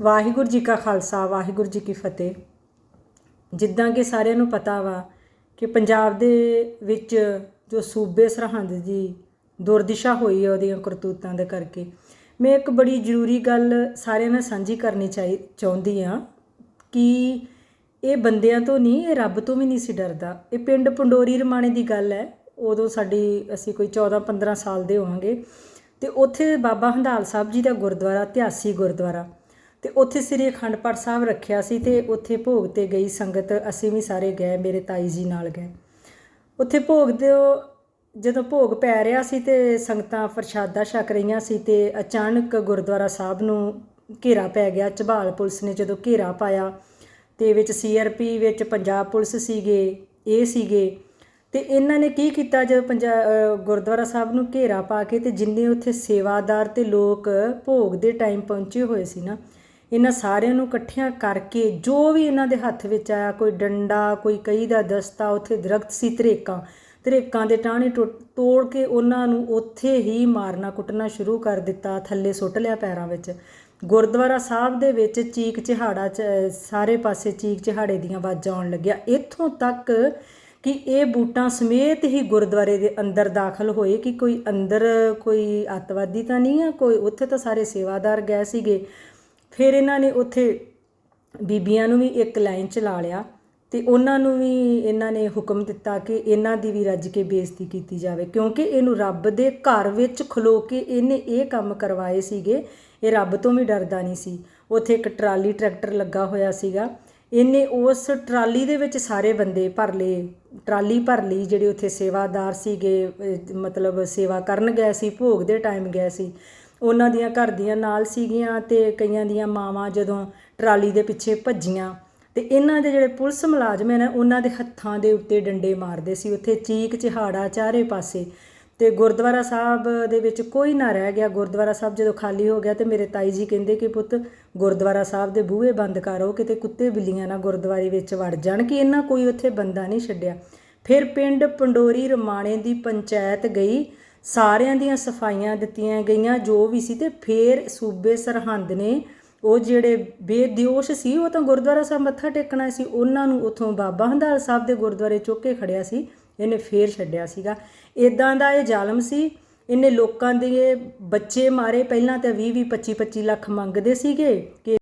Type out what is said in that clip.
ਵਾਹਿਗੁਰੂ ਜੀ ਕਾ ਖਾਲਸਾ, ਵਾਹਿਗੁਰੂ ਜੀ ਕੀ ਫਤਿਹ। ਜਿੱਦਾਂ ਕਿ ਸਾਰਿਆਂ ਨੂੰ ਪਤਾ ਵਾ ਕਿ ਪੰਜਾਬ ਦੇ ਵਿੱਚ ਜੋ ਸੂਬੇ ਸਰਹੰਦ ਦੀ ਦੁਰਦਿਸ਼ਾ ਹੋਈ ਹੈ ਉਹਦੀਆਂ ਕਰਤੂਤਾਂ ਦੇ ਕਰਕੇ, ਮੈਂ ਇੱਕ ਬੜੀ ਜ਼ਰੂਰੀ ਗੱਲ ਸਾਰਿਆਂ ਨਾਲ ਸਾਂਝੀ ਕਰਨੀ ਚਾਹੀ, ਚਾਹੁੰਦੀ ਆ ਕਿ ਇਹ ਬੰਦਿਆਂ ਤੋਂ ਨਹੀਂ, ਇਹ ਰੱਬ ਤੋਂ ਵੀ ਨਹੀਂ ਸੀ ਡਰਦਾ। ਇਹ ਪਿੰਡ ਪੰਡੋਰੀ ਰਮਾਣੇ ਦੀ ਗੱਲ ਹੈ, ਉਦੋਂ ਸਾਡੀ, ਅਸੀਂ ਕੋਈ 14 15 ਸਾਲ ਦੇ ਹੋਵਾਂਗੇ। ਤੇ ਉੱਥੇ ਬਾਬਾ ਹੰਡਾਲ ਸਾਹਿਬ ਜੀ ਦਾ ਗੁਰਦੁਆਰਾ ਇਤਿਹਾਸੀ ਗੁਰਦੁਆਰਾ ਤੇ ਉੱਥੇ ਸ੍ਰੀ ਅਖੰਡ ਪਾਠ ਸਾਹਿਬ ਰੱਖਿਆ ਸੀ ਤੇ ਉੱਥੇ ਭੋਗ ਤੇ ਗਈ ਸੰਗਤ, ਅਸੀਂ ਵੀ ਸਾਰੇ ਗਏ, ਮੇਰੇ ਤਾਈ ਜੀ ਨਾਲ ਗਏ। ਉੱਥੇ ਭੋਗ ਦੇ ਜਦੋਂ ਭੋਗ ਪੈ ਰਿਹਾ ਸੀ ਤੇ ਸੰਗਤਾਂ ਪ੍ਰਸ਼ਾਦਾ ਛਕ ਰਹੀਆਂ ਸੀ ਤੇ ਅਚਾਨਕ ਗੁਰਦੁਆਰਾ ਸਾਹਿਬ ਨੂੰ ਘੇਰਾ ਪੈ ਗਿਆ। ਝਬਾਲ ਪੁਲਿਸ ਨੇ ਜਦੋਂ ਘੇਰਾ ਪਾਇਆ ਤੇ ਵਿੱਚ ਸੀਆਰਪੀ ਵਿੱਚ ਪੰਜਾਬ ਪੁਲਿਸ ਸੀਗੇ, ਇਹ ਸੀਗੇ, ਤੇ ਇਹਨਾਂ ਨੇ ਕੀ ਕੀਤਾ ਜਦੋਂ ਪੰਜਾ ਗੁਰਦੁਆਰਾ ਸਾਹਿਬ ਨੂੰ ਘੇਰਾ ਪਾ ਕੇ ਤੇ ਜਿੰਨੇ ਉੱਥੇ ਸੇਵਾਦਾਰ ਤੇ ਲੋਕ ਭੋਗ ਦੇ ਟਾਈਮ ਪਹੁੰਚੇ ਹੋਏ ਸੀ ਨਾ ਇਹਨਾਂ ਸਾਰਿਆਂ ਨੂੰ ਇਕੱਠਿਆਂ ਕਰਕੇ ਜੋ ਵੀ ਇਹਨਾਂ ਦੇ ਹੱਥ ਵਿੱਚ ਆਇਆ, ਕੋਈ ਡੰਡਾ, ਕੋਈ ਕਈ ਦਾ ਦਸਤਾ, ਉੱਥੇ ਦਰਖਤ ਸੀ ਤਰੇਕਾਂ। ਤਰੇਕਾਂ ਦੇ ਟਾਹਣੇ ਟੁੱਟ- ਤੋੜ ਕੇ ਉਹਨਾਂ ਨੂੰ ਉੱਥੇ ਹੀ ਮਾਰਨਾ, ਕੁੱਟਣਾ ਸ਼ੁਰੂ ਕਰ ਦਿੱਤਾ, ਥੱਲੇ ਸੁੱਟ ਲਿਆ ਪੈਰਾਂ ਵਿੱਚ। ਗੁਰਦੁਆਰਾ ਸਾਹਿਬ ਦੇ ਵਿੱਚ ਚੀਕ ਚਿਹਾੜਾ ਚ ਸਾਰੇ ਪਾਸੇ ਚੀਕ ਚਿਹਾੜੇ ਦੀਆਂ ਆਵਾਜ਼ਾਂ ਆਉਣ ਲੱਗਿਆ। ਇੱਥੋਂ ਤੱਕ ਕਿ ਇਹ ਬੂਟਾਂ ਸਮੇਤ ਹੀ ਗੁਰਦੁਆਰੇ ਦੇ ਅੰਦਰ ਦਾਖਲ ਹੋਏ ਕਿ ਕੋਈ ਅੰਦਰ ਕੋਈ ਅੱਤਵਾਦੀ ਤਾਂ ਨਹੀਂ ਆ, ਕੋਈ ਉੱਥੇ ਤਾਂ ਸਾਰੇ ਸੇਵਾਦਾਰ ਗਏ ਸੀਗੇ। ਫਿਰ ਇਹਨਾਂ ਨੇ ਉੱਥੇ ਬੀਬੀਆਂ ਨੂੰ ਵੀ ਇੱਕ ਲਾਈਨ ਚ ਲਾ ਲਿਆ ਅਤੇ ਉਹਨਾਂ ਨੂੰ ਵੀ ਇਹਨਾਂ ਨੇ ਹੁਕਮ ਦਿੱਤਾ ਕਿ ਇਹਨਾਂ ਦੀ ਵੀ ਰੱਜ ਕੇ ਬੇਇੱਜ਼ਤੀ ਕੀਤੀ ਜਾਵੇ, ਕਿਉਂਕਿ ਇਹਨੂੰ ਰੱਬ ਦੇ ਘਰ ਵਿੱਚ ਖਲੋ ਕੇ ਇਹਨੇ ਇਹ ਕੰਮ ਕਰਵਾਏ ਸੀਗੇ, ਇਹ ਰੱਬ ਤੋਂ ਵੀ ਡਰਦਾ ਨਹੀਂ ਸੀ। ਉੱਥੇ ਇੱਕ ਟਰਾਲੀ ਟਰੈਕਟਰ ਲੱਗਾ ਹੋਇਆ ਸੀਗਾ, ਇਹਨੇ ਉਸ ਟਰਾਲੀ ਦੇ ਵਿੱਚ ਸਾਰੇ ਬੰਦੇ ਭਰ ਲਏ, ਟਰਾਲੀ ਭਰ ਲਈ ਜਿਹੜੇ ਉੱਥੇ ਸੇਵਾਦਾਰ ਸੀਗੇ, ਮਤਲਬ ਸੇਵਾ ਕਰਨ ਗਏ ਸੀ, ਭੋਗ ਦੇ ਟਾਈਮ ਗਏ ਸੀ। ਉਹਨਾਂ ਦੀਆਂ ਘਰ ਦੀਆਂ ਨਾਲ ਸੀਗੀਆਂ ਤੇ ਕਈਆਂ ਦੀਆਂ ਮਾਵਾਂ ਜਦੋਂ ਟਰਾਲੀ ਦੇ ਪਿੱਛੇ ਭੱਜੀਆਂ। ਤੇ ਇਹਨਾਂ ਦੇ ਜਿਹੜੇ ਪੁਲਿਸ ਮੁਲਾਜ਼ਮ ਨੇ ਉਹਨਾਂ ਦੇ ਹੱਥਾਂ ਦੇ ਉੱਤੇ ਡੰਡੇ ਮਾਰਦੇ ਸੀ। ਉੱਥੇ ਚੀਕ ਚਿਹਾੜਾ ਚਾਰੇ ਪਾਸੇ। ਤੇ ਗੁਰਦੁਆਰਾ ਸਾਹਿਬ ਦੇ ਵਿੱਚ ਕੋਈ ਨਾ ਰਹਿ ਗਿਆ। ਗੁਰਦੁਆਰਾ ਸਾਹਿਬ ਜਦੋਂ ਖਾਲੀ ਹੋ ਗਿਆ ਤੇ ਮੇਰੇ ਤਾਈ ਜੀ ਕਹਿੰਦੇ ਕਿ ਪੁੱਤ, ਗੁਰਦੁਆਰਾ ਸਾਹਿਬ ਦੇ ਬੂਹੇ ਬੰਦ ਕਰੋ ਕਿਤੇ ਕੁੱਤੇ ਬਿੱਲੀਆਂ ਨਾ ਗੁਰਦੁਆਰੇ ਵਿੱਚ ਵੜ ਜਾਣ ਕਿ ਇਹਨਾਂ ਕੋਈ ਉੱਥੇ ਬੰਦਾ ਨਹੀਂ ਛੱਡਿਆ। ਫਿਰ ਪਿੰਡ ਪੰਡੋਰੀ ਰਮਾਣੇ ਦੀ ਪੰਚਾਇਤ ਗਈ ਸਾਰਿਆਂ ਦੀਆਂ ਸਫਾਈਆਂ ਦਿੱਤੀਆਂ ਗਈਆਂ, ਜੋ ਵੀ ਸੀ ਤੇ ਫਿਰ ਸੂਬੇ ਸਰਹੰਦ ਨੇ ਉਹ ਜਿਹੜੇ ਬੇਦਿਓਸ਼ ਸੀ, ਉਹ ਤਾਂ ਗੁਰਦੁਆਰਾ ਸਾਹਿਬ ਮੱਥਾ ਟੇਕਣਾ ਸੀ, ਉਹਨਾਂ ਨੂੰ ਉਥੋਂ ਬਾਬਾ ਹੰਦਾਲ ਸਾਹਿਬ ਦੇ ਗੁਰਦੁਆਰੇ ਚੁੱਕ ਕੇ ਖੜਿਆ ਸੀ, ਇਹਨੇ ਫੇਰ ਛੱਡਿਆ ਸੀਗਾ। ਇਦਾਂ ਦਾ ਇਹ ਜ਼ਾਲਮ ਸੀ, ਇਹਨੇ ਲੋਕਾਂ ਦੇ ਬੱਚੇ ਮਾਰੇ, ਪਹਿਲਾਂ ਤਾਂ 20 20 25 25 ਲੱਖ ਮੰਗਦੇ ਸੀਗੇ ਕਿ